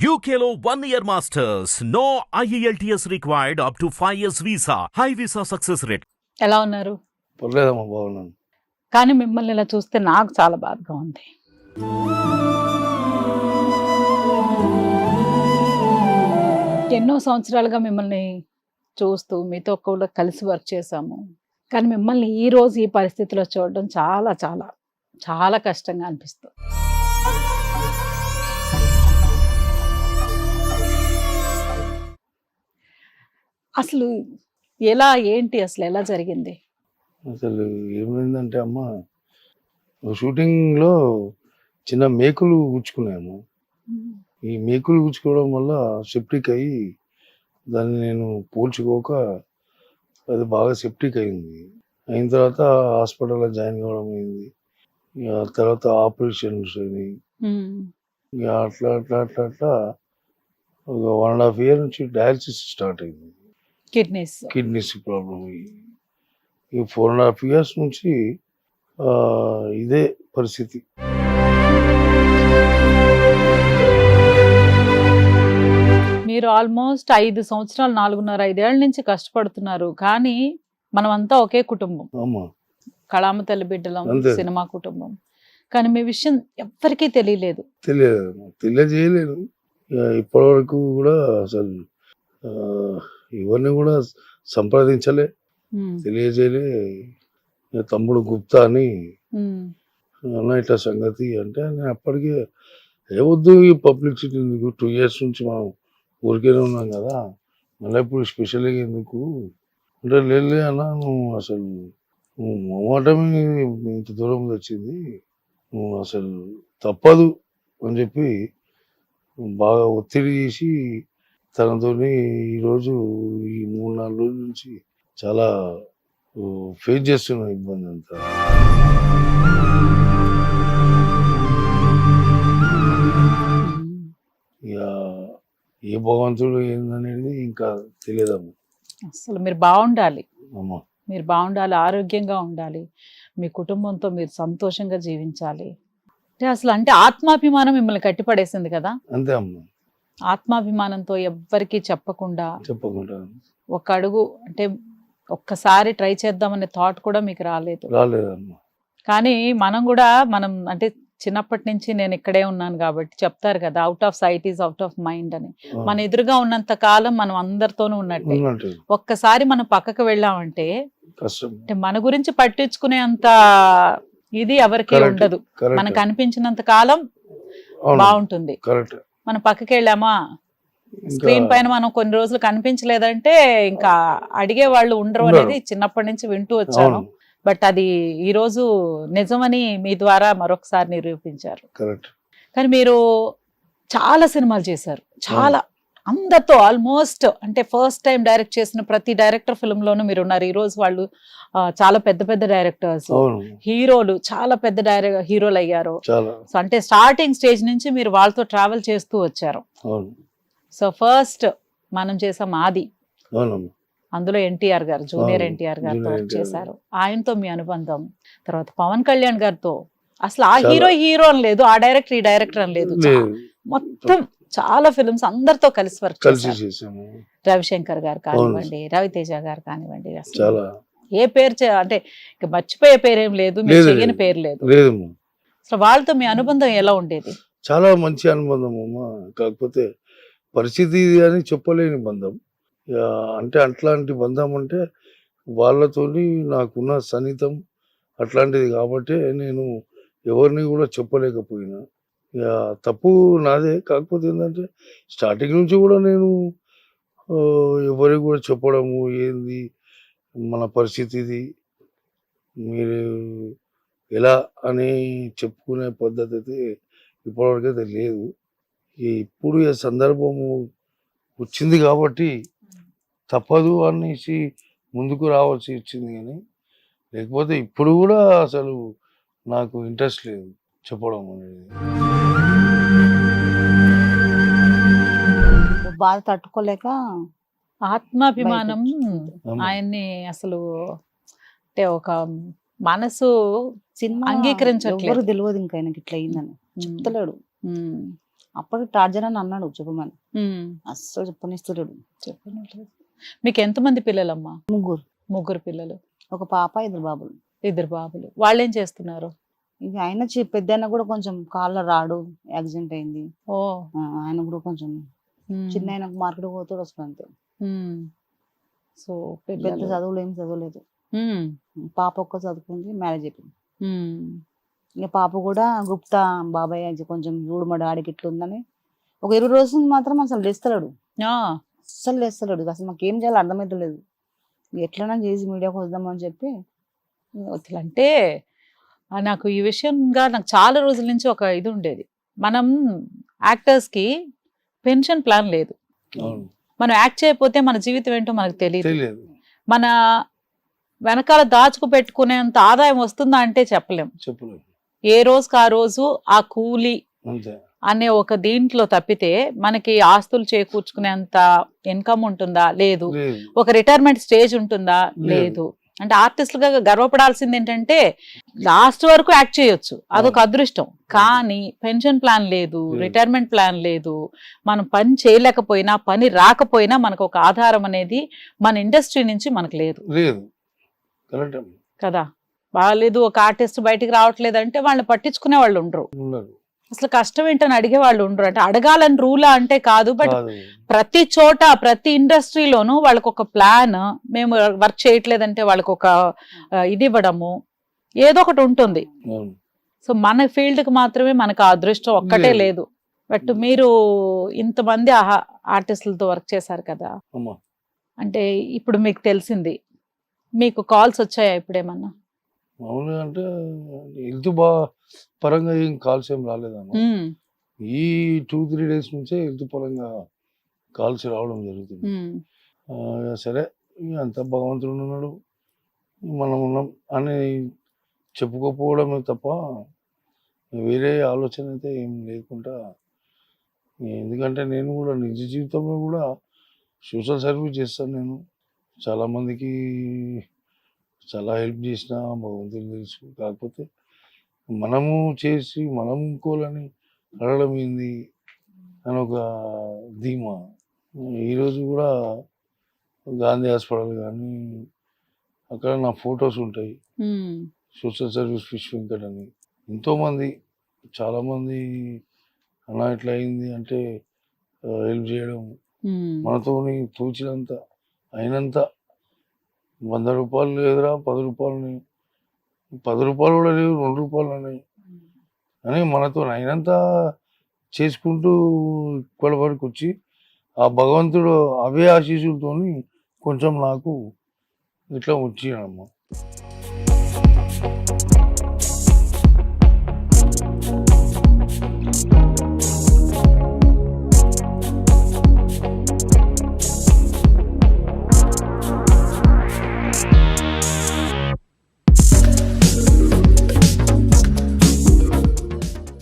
One year masters. No E IELTS required up to 5 years visa. High visa success rate. ఎలా ఉన్నారు పర్లేదమ్మా బాగున్నాను కానీ మిమ్మల్ని ఇలా చూస్తే నాకు చాలా బాధగా ఉంది ఎన్నో సంవత్సరాలుగా మిమ్మల్ని చూస్తూ మీతో కూడా కలిసి వర్క్ చేశాము కానీ మిమ్మల్ని ఈ రోజు ఈ పరిస్థితిలో చూడడం చాలా చాలా చాలా కష్టంగా అనిపిస్తుంది అసలు ఎలా ఏంటి అసలు ఎలా జరిగింది? అసలు ఏమైందంటే అమ్మ షూటింగ్లో చిన్న మేకులు గుచ్చుకున్నాము ఈ మేకులు గుచ్చుకోవడం వల్ల సెప్టిక్ అయ్యి దాన్ని నేను పోల్చుకోక అది బాగా సెప్టిక్ అయింది. అయిన తర్వాత హాస్పిటల్లో జాయిన్ కావడం అయింది. ఇక తర్వాత ఆపరేషన్స్ అయినాయి అట్లా అట్లా అట్లా అట్లా ఒక వన్ అండ్ హాఫ్ ఇయర్ నుంచి డయాలసిస్ స్టార్ట్ అయింది. కిడ్నీస్. కిడ్నీస్ ప్రాబ్లం ఈ ఫోర్ అండ్ హాఫ్ ఇయర్స్ నుంచి ఇదే పరిస్థితి. మీరు ఆల్మోస్ట్ ఐదు సంవత్సరాలు నాలుగున్నర ఐదేళ్ళ నుంచి కష్టపడుతున్నారు. కానీ మనమంతా ఒకే కుటుంబం. కళామ తల్లి బిడ్డలం. సినిమా కుటుంబం. కానీ మీ విషయం ఎవ్వరికీ తెలియలేదు. తెలియదు. తెలియజేయలేను ఇక ఇప్పటి వరకు కూడా అసలు ఎవరిని కూడా సంప్రదించలే. తెలియజేయలే. తమ్ముడు గుప్తా అని. అన్న ఇట్లా సంగతి అంటే నేను అప్పటికే ఏవద్దు ఈ పబ్లిసిటీ ఎందుకు? టూ ఇయర్స్ నుంచి మనం ఊరికేనే ఉన్నాం కదా. మళ్ళీ ఇప్పుడు స్పెషల్గా ఎందుకు? అంటే లేదు అన్న నువ్వు అసలు మొమాటమే ఇంత దూరం వచ్చింది. నువ్వు అసలు తప్పదు అని చెప్పి బాగా ఒత్తిడి చేసి తనతోని ఈరోజు ఈ మూడు నాలుగు రోజుల నుంచి చాలా ఫేస్ చేస్తున్న ఇబ్బంది అంతా. ఇక ఏ భగవంతుడు ఏందనేది ఇంకా తెలియదమ్మా. అసలు మీరు బాగుండాలి. అమ్మ. మీరు బాగుండాలి ఆరోగ్యంగా ఉండాలి. మీ కుటుంబంతో మీరు సంతోషంగా జీవించాలి. అంటే అసలు అంటే ఆత్మాభిమానం మిమ్మల్ని కట్టిపడేసింది కదా? అంతే అమ్మ. ఆత్మాభిమానంతో ఎవ్వరికీ చెప్పకుండా చెప్పకుండా. ఒక అడుగు అంటే ఒక్కసారి ట్రై చేద్దామనే థాట్ కూడా మీకు రాలేదు. రాలేదమ్మా. కానీ మనం కూడా మనం అంటే చిన్నప్పటి నుంచి నేను ఇక్కడే ఉన్నాను కాబట్టి చెప్తారు కదా out of sight is out of mind అని. మన ఎదురుగా ఉన్నంత కాలం మనం అందరితోనూ ఉన్నట్టే. ఒక్కసారి మనం పక్కకు వెళ్ళామంటే అంటే మన గురించి పట్టించుకునే అంత ఇది ఎవరికి. ఉండదు. మనకు అనిపించినంత కాలం బాగుంటుంది. కరెక్ట్ మనం పక్కకి వెళ్ళామా స్క్రీన్ పైన మనం కొన్ని రోజులు కనిపించలేదంటే ఇంకా అడిగే వాళ్ళు ఉండరు. అనేది చిన్నప్పటి నుంచి వింటూ వచ్చాను. బట్ అది ఈ రోజు నిజమని మీ ద్వారా మరొకసారి నిరూపించారు. కానీ మీరు చాలా సినిమాలు చేశారు. చాలా. అందరితో ఆల్మోస్ట్ అంటే ఫస్ట్ టైం డైరెక్ట్ చేసిన ప్రతి డైరెక్టర్ ఫిల్మ్ లోనూ మీరు ఉన్నారు ఈ రోజు వాళ్ళు చాలా పెద్ద పెద్ద డైరెక్టర్స్ హీరోలు చాలా పెద్ద డైరెక్ట్ హీరోలు అయ్యారు సో అంటే స్టార్టింగ్ స్టేజ్ నుంచి మీరు వాళ్ళతో ట్రావెల్ చేస్తూ వచ్చారు. సో ఫస్ట్ మనం చేసాం ఆది. అందులో ఎన్టీఆర్ గారు జూనియర్ ఎన్టీఆర్ గారితో వర్క్. చేశారు. ఆయనతో మీ అనుబంధం. తర్వాత పవన్ కళ్యాణ్ గారితో. అసలు ఆ. హీరో హీరో అని లేదు ఆ డైరెక్టర్ ఈ డైరెక్టర్ అని లేదు. మొత్తం చాలా ఫిల్మ్స్ అందరితో కలిసి వర్క్ చేసాము రవిశంకర్ గారు కానివ్వండి రవితేజ గారు కానివ్వండి అసలు చాలా. ఏ పేరు అంటే ఇక మర్చిపోయే పేరేం లేదు మీరు లేదు. పేరు లేదు. అసలు వాళ్ళతో మీ అనుబంధం ఎలా ఉండేది? చాలా మంచి అనుబంధం అమ్మా. కాకపోతే పరిస్థితి అని చెప్పలేని బంధం. అంటే అట్లాంటి బంధం అంటే వాళ్ళతోని నాకున్న సన్నిహితం అట్లాంటిది కాబట్టి నేను ఎవరిని కూడా చెప్పలేకపోయినా. తప్పు నాదే. కాకపోతే ఏంటంటే స్టార్టింగ్ నుంచి కూడా నేను ఎవరికి కూడా చెప్పడము ఏంది మన పరిస్థితి ఇది మీరు ఎలా అని చెప్పుకునే పద్ధతి అయితే ఇప్పటివరకు అయితే లేదు. ఇప్పుడు ఈ సందర్భము వచ్చింది కాబట్టి తప్పదు అనేసి ముందుకు రావాల్సి వచ్చింది కానీ లేకపోతే ఇప్పుడు కూడా అసలు నాకు ఇంట్రెస్ట్ లేదు చెప్పడం అనేది. బాధ తట్టుకోలేక ఆత్మాభిమానం అమ్మ. ఆయన్ని అసలు అంటే ఒక మనసు సినిమా అంగీకరించట్లేదు. ఎవరు తెలియదు ఇంకా ఆయనకి ఇట్లా అయిందని. చెప్తలేడు. అప్పుడు టార్జన్ అని అన్నాడు చెప్పమని. అస్సలు చెప్పనిస్తున్నాడు మీకు ఎంతమంది పిల్లలమ్మా? ముగ్గురు. ముగ్గురు పిల్లలు. ఒక పాప ఇద్దరు బాబులు. ఇద్దరు బాబులు. వాళ్ళు ఏం చేస్తున్నారు? ఇక ఆయన పెద్ద కూడా కొంచెం కాళ్ళ రాడు యాక్సిడెంట్ అయింది. ఓ. ఆయన కూడా కొంచెం. చిన్న ఆయన మార్కెట్ పోతాడు వస్తాడు అంతే. సో పెద్ద చదువులు ఏం చదవలేదు. పాప ఒక్క చదువుకుంది మ్యారేజ్ అయిపోయింది. ఇక పాప కూడా గుప్తా బాబాయ్ అది కొంచెం చూడు మా డాడీకి ఇట్లుందని. ఒక ఇరవై రోజులు మాత్రం అసలు లేస్తలేడు. ఆ, అస్సలు లేస్తలేడు. అసలు మాకు ఏం చేయాలో అర్థమవుతలేదు ఎట్లైనా చేసి మీడియాకి వద్దామని చెప్పి అసలు అంటే నాకు ఈ విషయంగా నాకు చాలా రోజుల నుంచి ఒక ఇది ఉండేది. మనం యాక్టర్స్కి పెన్షన్ ప్లాన్ లేదు. మనం యాక్ట్ చేయకపోతే మన జీవితం ఏంటో మనకు తెలియదు మన వెనకాల దాచుకు పెట్టుకునేంత ఆదాయం వస్తుందా అంటే చెప్పలేం. చెప్పలేదు ఏ రోజుకి ఆ రోజు ఆ కూలి అనే ఒక దీంట్లో తప్పితే మనకి ఆస్తులు చేకూర్చుకునేంత ఇన్కమ్ ఉంటుందా? లేదు. ఒక రిటైర్మెంట్ స్టేజ్ ఉంటుందా? లేదు. అంటే ఆర్టిస్టులుగా గర్వపడాల్సింది ఏంటంటే లాస్ట్ వరకు యాక్ట్ చేయొచ్చు. అదొక. అదృష్టం. కానీ పెన్షన్ ప్లాన్ లేదు. రిటైర్మెంట్ ప్లాన్ లేదు. మనం పని చేయలేకపోయినా పని రాకపోయినా మనకు ఒక ఆధారం అనేది మన ఇండస్ట్రీ నుంచి మనకు లేదు. కదా? బాగాలేదు ఒక ఆర్టిస్ట్ బయటికి రావట్లేదు అంటే వాళ్ళని పట్టించుకునే వాళ్ళు ఉండరు. అసలు కష్టం ఏంటని అడిగే వాళ్ళు ఉండరు. అంటే అడగాలని రూలా అంటే కాదు బట్ ప్రతి చోట ప్రతి ఇండస్ట్రీలోనూ వాళ్ళకి ఒక ప్లాన్ మేము వర్క్ చేయట్లేదంటే వాళ్ళకి ఒక ఇది ఇవ్వడము ఏదో ఒకటి ఉంటుంది. సో మన ఫీల్డ్కి మాత్రమే మనకు ఆ అదృష్టం ఒక్కటే లేదు. బట్ మీరు ఇంతమంది ఆర్టిస్టులతో వర్క్ చేశారు కదా. అంటే ఇప్పుడు మీకు తెలిసింది. మీకు కాల్స్ వచ్చాయా ఇప్పుడేమన్నా? మామూలుగా అంటే హెల్త్ బా పరంగా ఏం కాల్స్ ఏం రాలేదన్న ఈ టూ త్రీ డేస్ నుంచే హెల్త్ పరంగా కాల్స్ రావడం జరుగుతుంది. సరే అంత భగవంతుడు ఉన్నాడు మనం ఉన్నాం అని చెప్పుకోకపోవడమే తప్ప వేరే ఆలోచన అయితే ఏం లేకుండా ఎందుకంటే నేను కూడా నిజ జీవితంలో కూడా సోషల్ సర్వీస్ చేస్తాను నేను. చాలామందికి చాలా హెల్ప్ చేసిన భగవంతుడు తెలుసు. కాకపోతే మనము చేసి మనం ఇంకోలని అడగడం ఏంది? అని ఒక ధీమా. ఈరోజు కూడా గాంధీ హాస్పిటల్ కానీ అక్కడ నా ఫొటోస్ ఉంటాయి. సోషల్ సర్వీస్ ఫిష్ వెంకట్ అని. ఎంతోమంది చాలామంది అన్న ఇట్లా అయింది అంటే హెల్ప్ చేయడం మనతోని తోచినంత అయినంత వంద రూపాయలు లేదురా పది రూపాయలని పది రూపాయలు కూడా లేవు రెండు రూపాయలు ఉన్నాయి. అని మనతో అయినంత చేసుకుంటూ ఇక్కడ వరకు వచ్చి ఆ భగవంతుడు అవే ఆశీస్సులతోని కొంచెం నాకు ఇట్లా వచ్చినమ్మా